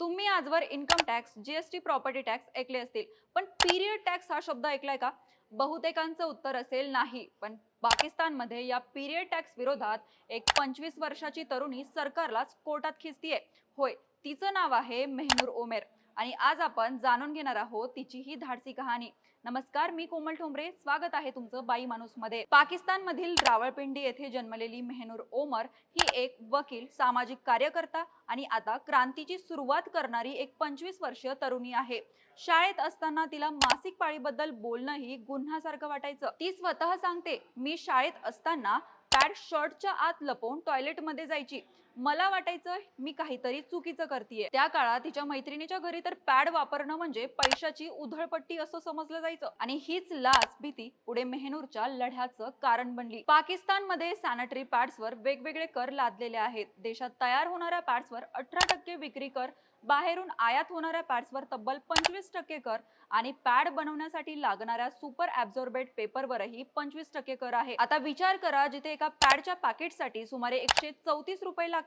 तुम्ही आजवर income tax GST property tax ऐकले असतील. पण पिरियड टॅक्स हा शब्द ऐकलाय का? बहुतेकांचं उत्तर असेल नाही. पण पाकिस्तानमध्ये या पिरियड टॅक्स विरोधात एक पंचवीस वर्षाची तरुणी सरकारलाच कोर्टात खिचतीये होय तिचं नाव आहे मेहनूर ओमेर आणि आज आपण जाणून घेणार आहोत तिची ही धाडसी कहाणी. नमस्कार मी कोमल ठोंबरे. स्वागत आहे तुमचं बाई माणूसमध्ये पाकिस्तान मधील रावळपिंडी येथे जन्मलेली मेहनूर ओमर ही एक वकील सामाजिक कार्यकर्ता आणि आता क्रांतीची सुरुवात करणारी एक पंचवीस वर्षीय तरुणी आहे. शाळेत असताना तिला मासिक पाळीबद्दल बोलणंही गुन्ह्यासारखं वाटायचं. ती स्वतः सांगते मी शाळेत असताना पॅड शर्टच्या आत लपवून टॉयलेटमध्ये जायची. मला वाटायचं मी काहीतरी चुकीचं करतेय. त्या काळात तिच्या मैत्रिणीच्या घरी तर पॅड वापरणं म्हणजे पैशाची उधळपट्टी असं समजलं जायचं. आणि हीच लाच भीती पुढे मेहनूरच्या लढ्याचं कारण बनली. पाकिस्तानमध्ये सॅनिटरी पॅड्सवर वेगवेगळे कर लादलेले आहेत. देशात तयार होणाऱ्या पॅड्सवर अठरा टक्के विक्री कर बाहेरून आयात होणाऱ्या पॅड्सवर तब्बल पंचवीस टक्के कर आणि पॅड बनवण्यासाठी लागणाऱ्या सुपर ऍब्झॉर्बेट पेपरवरही पंचवीस टक्के कर आहे. आता विचार करा जिथे एका पॅडच्या पॅकेटसाठी सुमारे एकशे चौतीस रुपये लागतात.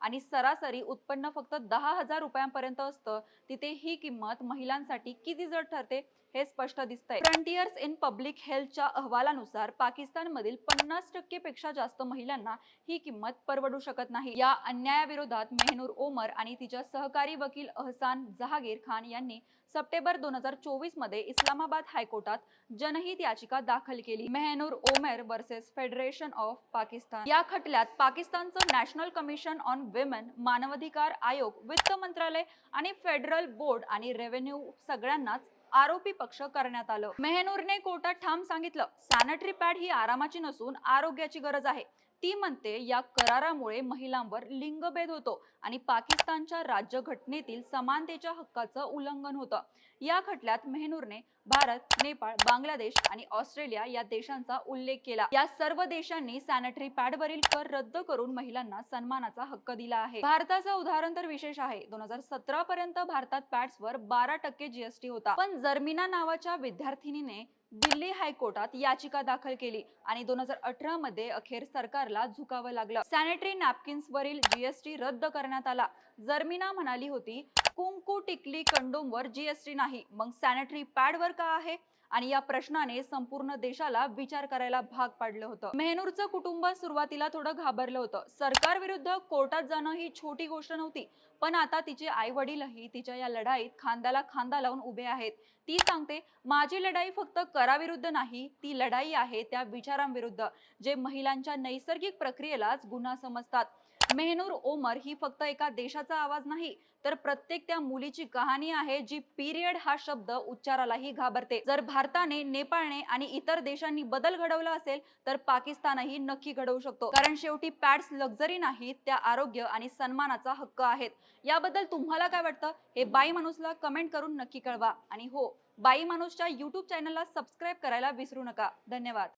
आणि सरासरी उत्पन्न फक्त दहा हजार रुपयांपर्यंत असतं. तिथे ही किंमत महिलांसाठी किती जड ठरते हे स्पष्ट दिसतंय. फ्रंटियर्स इन पब्लिक हेल्थच्या अहवालानुसार पाकिस्तानमधील पन्नास टक्के पेक्षा जास्त महिलांना ही किंमत परवडू शकत नाही. या अन्यायाविरोधात मेहनूर ओमर आणि तिच्या सहकारी वकील अहसान जहागीर खान यांनी सप्टेंबर दोन हजार चोवीसमध्ये इस्लामाबाद हायकोर्टात जनहित याचिका दाखल केली. Mehnoor Omer versus federation of Pakistan. या खटल्यात पाकिस्तानचं नॅशनल कमिशन ऑन विमेन मानवाधिकार आयोग वित्त मंत्रालय आणि फेडरल बोर्ड आणि रेव्हेन्यू सगळ्यांनाच आरोपी पक्ष करण्यात आलं. मेहनूरने कोर्टात ठाम सांगितलं सॅनिटरी पॅड ही आरामाची नसून आरोग्याची गरज आहे. ती म्हणते या करारामुळे महिलांवर लिंगभेद होतो आणि पाकिस्तानच्या राज्यघटनेतील समानतेच्या हक्काचं उल्लंघन होतं. या खटल्यात मेहनूरने भारत नेपाळ बांगलादेश आणि ऑस्ट्रेलिया या देशांचा उल्लेख केला. या सर्व देशांनी सॅनिटरी पॅडवरील कर रद्द करून महिलांना सन्मानाचा हक्क दिला आहे. भारताचं उदाहरण तर विशेष आहे. दोन हजार सतरा पर्यंत भारतात पॅड्सवर बारा टक्के जीएसटी होता. पण जर्मिना नावाच्या विद्यार्थिनीने दिल्ली हायकोर्टात याचिका दाखल केली आणि दोन हजार अठरा मध्ये अखेर सरकारला झुकावं लागलं. सॅनिटरी नॅपकिन्स वरील जीएसटी रद्द करण्यात आला. जर्मिना म्हणाली होती कुंकू टिकली कंडोमवर जीएसटी नाही मग सॅनिटरी पॅडवर का आहे? आणि या प्रश्नाने संपूर्ण देशाला विचार करायला भाग पाडलं होतं. मेहनूरचं कुटुंब सुरुवातीला थोडं घाबरलं होतं. सरकार विरुद्ध कोर्टात जाणं ही छोटी गोष्ट नव्हती पण आता तिचे आई वडीलही तिच्या या लढाईत खांद्याला खांदा लावून उभे आहेत. ती सांगते माझी लढाई फक्त कराविरुद्ध नाही ती लढाई आहे त्या विचारांविरुद्ध जे महिलांच्या नैसर्गिक प्रक्रियेलाच गुन्हा समजतात. मेहनूर ओमर ही फक्त एका देशाचा आवाज नाही तर प्रत्येक त्या मुलीची कहाणी आहे जी पिरियड हा शब्द उच्चारालाही घाबरते. जर भारताने नेपाळने आणि इतर देशांनी बदल घडवला असेल तर पाकिस्तानही नक्की घडवू शकतो. कारण शेवटी पॅड्स लक्झरी नाहीत त्या आरोग्य आणि सन्मानाचा हक्क आहेत. याबद्दल तुम्हाला काय वाटतं? हे बाई माणूसला कमेंट करून नक्की कळवा. आणि हो बाई माणूसच्या युट्यूब चॅनलला सबस्क्राईब करायला विसरू नका. धन्यवाद.